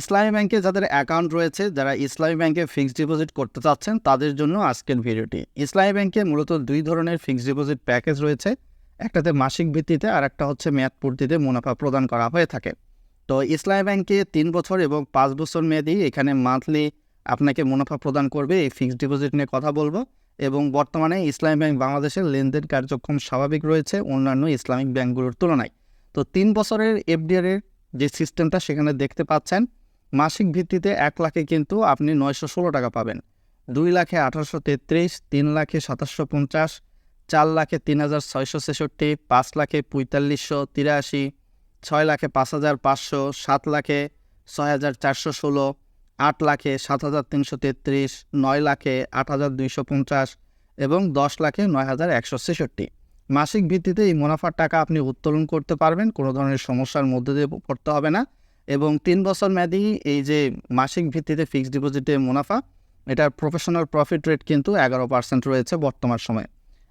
ইসলামী ব্যাংকে যাদের অ্যাকাউন্ট রয়েছে, যারা ইসলামী ব্যাংকে ফিক্সড ডিপোজিট করতে চাচ্ছেন, তাদের জন্য আজকের ভিডিওটি। ইসলামী ব্যাংকে মূলত দুই ধরনের ফিক্সড ডিপোজিট প্যাকেজ রয়েছে। একটাতে মাসিক ভিত্তিতে আর একটা হচ্ছে মেয়াদ পূর্তিতে মুনাফা প্রদান করা হয়ে থাকে। তো ইসলামী ব্যাংকে তিন বছর এবং পাঁচ বছর মেয়াদি এখানে মান্থলি আপনাকে মুনাফা প্রদান করবে, এই ফিক্সড ডিপোজিট নিয়ে কথা বলব। এবং বর্তমানে ইসলামী ব্যাংক বাংলাদেশের লেনদেন কার্যক্রম স্বাভাবিক রয়েছে অন্যান্য ইসলামিক ব্যাংকগুলোর তুলনায়। তো তিন বছরের এফডিআর এর যে সিস্টেমটা সেখানে দেখতে পাচ্ছেন মাসিক ভিত্তিতে এক লাখে কিন্তু আপনি নয়শো ষোলো টাকা পাবেন। দুই লাখে আঠারোশো তেত্রিশ, তিন লাখে সাতাশশো পঞ্চাশ, চার লাখে তিন হাজার ছয়শো ছেষট্টি, পাঁচ লাখে পঁয়তাল্লিশশো তিরাশি, ছয় লাখে পাঁচ হাজার পাঁচশো, সাত লাখে ছয় হাজার চারশো ষোলো, আট লাখে সাত হাজার তিনশো তেত্রিশ, নয় লাখে আট হাজার দুইশো পঞ্চাশ এবং দশ লাখে নয় হাজার একশো ছেষট্টি। মাসিক ভিত্তিতে এই মুনাফার টাকা আপনি উত্তোলন করতে পারবেন, কোনো ধরনের সমস্যার মধ্যে দিয়ে পড়তে হবে না। এবং তিন বছর মেয়াদি এই যে মাসিক ভিত্তিতে ফিক্সড ডিপোজিটে মুনাফা, এটার প্রফেশনাল প্রফিট রেট কিন্তু এগারো পার্সেন্ট রয়েছে বর্তমান সময়ে।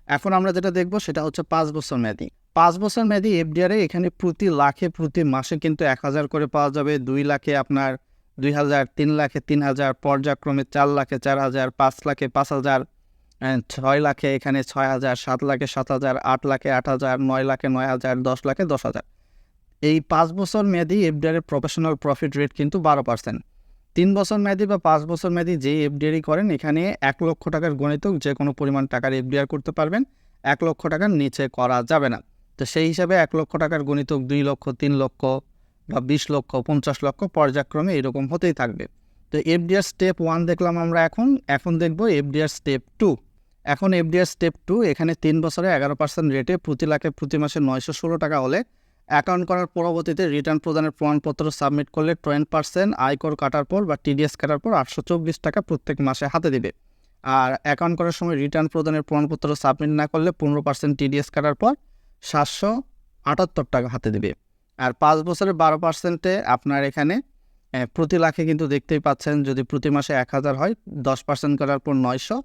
এখন আমরা যেটা দেখব সেটা হচ্ছে পাঁচ বছর মেয়াদি। পাঁচ বছর মেয়াদি এফডিআরে এখানে প্রতি লাখে প্রতি মাসে কিন্তু এক হাজার করে পাওয়া যাবে। দুই লাখে আপনার দুই হাজার, তিন লাখে তিন হাজার, পর্যায়ক্রমে চার লাখে চার হাজার, পাঁচ লাখে পাঁচ হাজার ছয় লাখে এখানে ছয় হাজার, সাত লাখে সাত হাজার, আট লাখে আট হাজার, নয় লাখে নয় হাজার, দশ লাখে দশ হাজার। এই পাঁচ বছর মেয়াদি এফডিআর প্রফেশনাল প্রফিট রেট কিন্তু বারো পার্সেন্ট তিন বছর মেয়াদি বা পাঁচ বছর মেয়াদি যে এফডিআরই করেন, এখানে এক লক্ষ টাকার গণিতক যে কোনো পরিমাণ টাকার এফডিআর করতে পারবেন, এক লক্ষ টাকার নিচে করা যাবে না। তো সেই হিসাবে এক লক্ষ টাকার গণিতক দুই লক্ষ, তিন লক্ষ বা বিশ লক্ষ, পঞ্চাশ লক্ষ পর্যায়ক্রমে এরকম হতেই থাকবে। তো এফডিআর স্টেপ ওয়ান দেখলাম আমরা এখন এখন দেখব এফডিআর স্টেপ টু এখন এফডিআর স্টেপ টু এখানে তিন বছরে এগারো পার্সেন্ট রেটে প্রতি লাখে প্রতি মাসে নয়শো ষোলো টাকা হলে অ্যাকাউন্ট করার পরবর্তীতে রিটার্ন প্রদানের প্রমাণপত্র সাবমিট করলে টোয়েন্টি পার্সেন্ট আয়কর কাটার পর বা টিডিএস কাটার পর আটশো চব্বিশ টাকা প্রত্যেক মাসে হাতে দেবে। আর অ্যাকাউন্ট করার সময় রিটার্ন প্রদানের প্রমাণপত্র সাবমিট না করলে পনেরো পার্সেন্ট টিডিএস কাটার পর সাতশো আটাত্তর টাকা হাতে দেবে। আর পাঁচ বছরের বারো পার্সেন্টে আপনার এখানে প্রতি লাখে কিন্তু দেখতেই পাচ্ছেন যদি প্রতি মাসে এক হাজার হয়, দশ পার্সেন্ট কাটার পর নয়শো,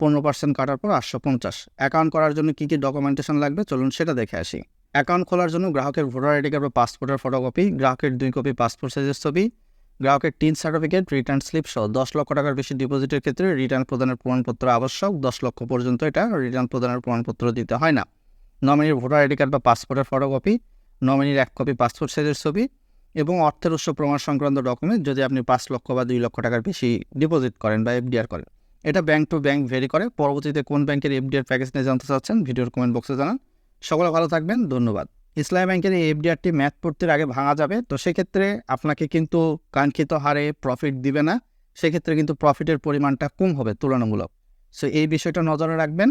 পনেরো পার্সেন্ট কাটার পর আটশো পঞ্চাশ। অ্যাকাউন্ট করার জন্য কী কী ডকুমেন্টেশন লাগবে? চলুন সেটা দেখে আসি। অ্যাকাউন্ট খোলার জন্য গ্রাহকের ভোটার আইডি কার্ড বা পাসপোর্টের ফটোকপি গ্রাহকের দুই কপি পাসপোর্ট সাইজের ছবি, গ্রাহকের টিন সার্টিফিকেট রিটার্ন স্লিপ সহ দশ লক্ষ টাকার বেশি ডিপোজিটের ক্ষেত্রে রিটার্ন প্রদানের প্রমাণপত্র আবশ্যক। দশ লক্ষ পর্যন্ত এটা রিটার্ন প্রদানের প্রমাণপত্র দিতে হয় না। নমিনির ভোটার আইডি কার্ড বা পাসপোর্টের ফটোকপি নমিনির এক কপি পাসপোর্ট সাইজের ছবি এবং অর্থের উৎস প্রমাণ সংক্রান্ত ডকুমেন্ট যদি আপনি পাঁচ লক্ষ বা দুই লক্ষ টাকার বেশি ডিপোজিট করেন বা এফডিআর করেন। এটা ব্যাংক টু ব্যাংক ভেরি করে। পরবর্তীতে কোন ব্যাংকের এফডিআর প্যাকেজ নিয়ে জানতে চাচ্ছেন, ভিডিওর কমেন্ট বক্সে জানান। সকলে ভালো থাকবেন, ধন্যবাদ। ইসলামী ব্যাংকের এই এফডিআরটি ম্যাথ পড়তে আগে ভাঙা যাবে, তো সেক্ষেত্রে আপনাকে কিন্তু কাঙ্ক্ষিত হারে প্রফিট দিবে না, সেক্ষেত্রে কিন্তু প্রফিটের পরিমাণটা কম হবে তুলনামূলক। সো এই বিষয়টা নজরে রাখবেন।